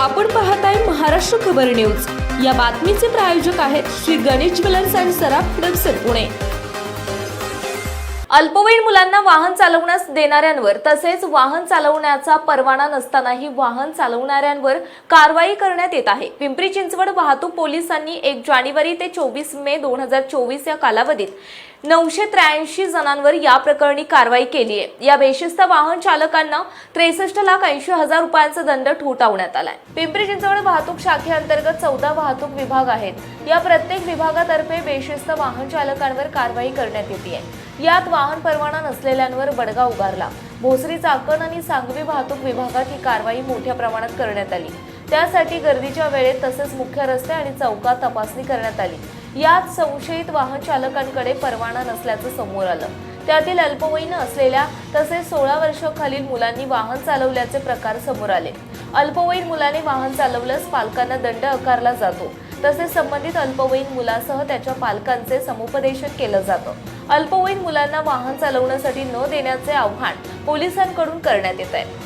आपण पाहताय महाराष्ट्र खबर न्यूज. या बातमीचे प्रायोजक आहेत श्री गणेश ज्वेलर्स अँड सराफ दक्षिण पुणे. अल्पवयीन मुलांना वाहन चालवण्यास देणाऱ्यांवर तसेच वाहन चालवण्याचा परवाना नसतानाही वाहन चालवणाऱ्यांवर कारवाई करण्यात येत आहे. पिंपरी चिंचवड वाहतूक पोलिसांनी एक जानेवारी ते चोवीस मे दोन हजार चोवीस या कालावधीत नऊशे त्र्याऐंशी जणांवर या प्रकरणी कारवाई केली आहे. या बेशिस्त वाहन चालकांना त्रेसष्ट लाख ऐंशी हजार रुपयांचा दंड ठोठावण्यात आलाय. पिंपरी चिंचवड वाहतूक शाखेअंतर्गत चौदा वाहतूक विभाग आहेत. या प्रत्येक विभागातर्फे बेशिस्त वाहन चालकांवर कारवाई करण्यात येते यात वाहन परवाना नसलेल्यांवर बडगा उगारला भोसरी चाकण आणि सांगवी वाहतूक विभागात ही कारवाई मोठ्या प्रमाणात करण्यात आली. त्यासाठी गर्दीच्या वेळेत तसेच मुख्य रस्ते आणि चौकात तपासणी करण्यात आली. यात संशयित वाहन चालकांकडे परवाना नसल्याचं समोर आलं. त्यातील अल्पवयीन असलेल्या तसेच सोळा वर्षाखालील मुलांनी वाहन चालवल्याचे प्रकार समोर आले. अल्पवयीन मुलाने वाहन चालवल्यास पालकांना दंड आकारला जातो. तसेच संबंधित अल्पवयीन मुलासह त्याच्या पालकांचे समुपदेशन केलं जातं. अल्पवयीन मुलांना वाहन चालवण्यासाठी न देण्याचे आव्हान पोलिसांकडून करण्यात येत आहे.